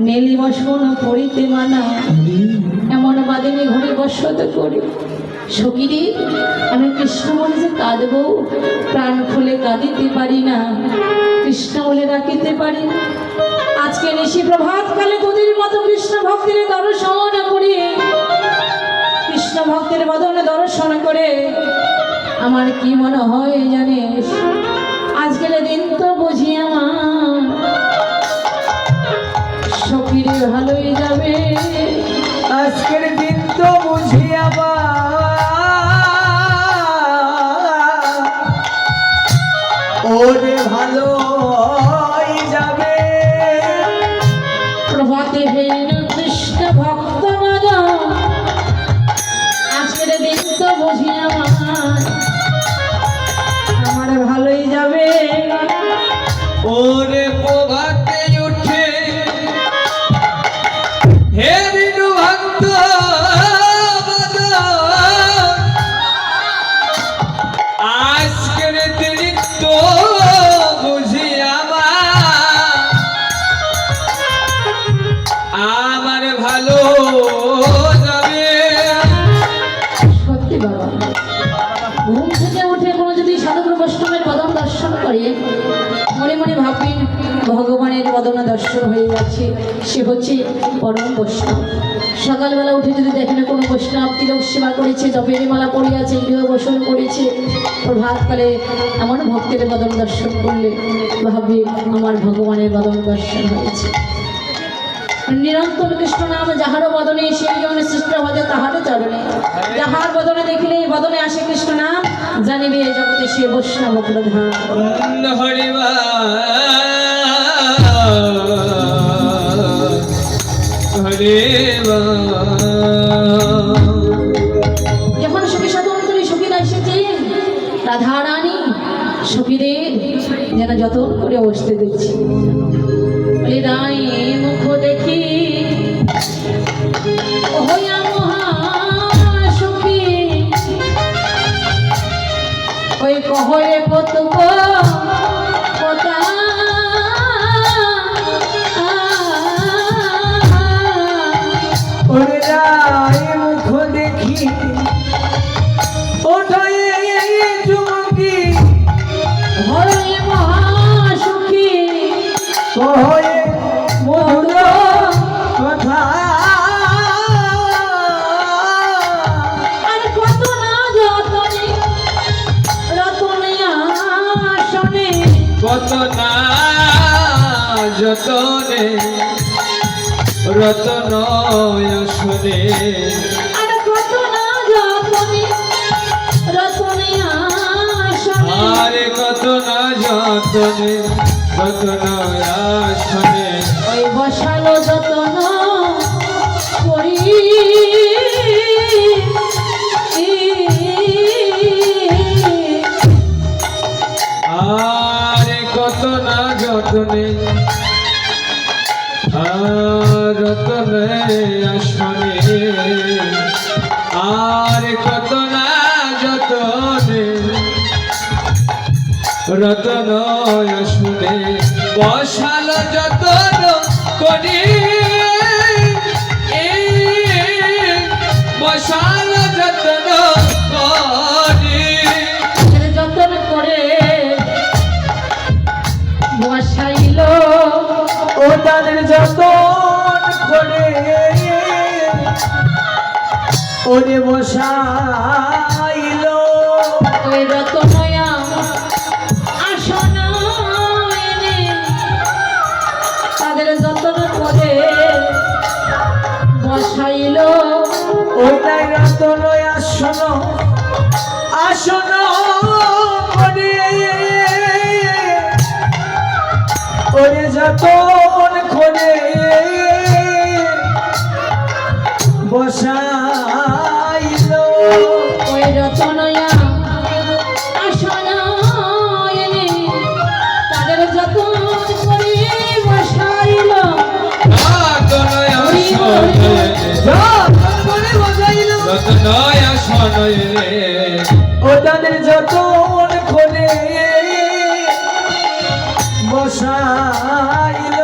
নেলি বসন করিতে মানা। এমন বাদিনী ঘরে বসত করি। সকিরি আমি কৃষ্ণ বলে যে কাঁদবো, প্রাণ খুলে কাঁদিতে পারি না। কৃষ্ণ বলে রাখিতে পারি। আজকে নিশি প্রভাত কালে তোদের মতো কৃষ্ণ ভক্তের দর্শন করে। কৃষ্ণ ভক্তের বদনে দর্শন করে। আমার কি মনে হয় জানিস? আজকের দিন তো বুঝি আমার ভালোই যাবে। আজকের দিন তো বুঝি ওরে ভালো। আজকের ভাববেন ভগবানের বদন দর্শন হয়ে যাচ্ছে। সে হচ্ছে পরম বৈষ্ণব। সকালবেলা উঠে যদি দেখেন কোনো বৈষ্ণব তিলক সেবা করেছে, জপের মালা পড়িয়াছে গৃহ বসন করেছে, প্রভাতকালে এমন ভক্তের বদন দর্শন করলে ভাববে আমার ভগবানের বদন দর্শন হয়েছে। নিরন্তর কৃষ্ণ নাম, যাহার বদনে সেই জন সৃষ্ট ভজে তাহার চরণে। যাহার বদনে দেখিলে বদনে আসে কৃষ্ণ নাম, জানিবে জগতে সে বৈষ্ণব প্রধান রাধা রানী সুখীদের যেন যত করে বসতে দিচ্ছি। মুখ দেখি কত না যতনে রতন শুনে। আর কত না যতনে রতন আসনে না আর রতনে আসনে আর কত না যতনে। রতন আসনে বসাল যতন করি ওরে বসাইল। ওই রতনয়া আসন তাদের যতন করে বসাইল। ওইটাই রতন আসন আসন ওরে যতন করে বসাইল। ও তাদের যতন করে বসাইল।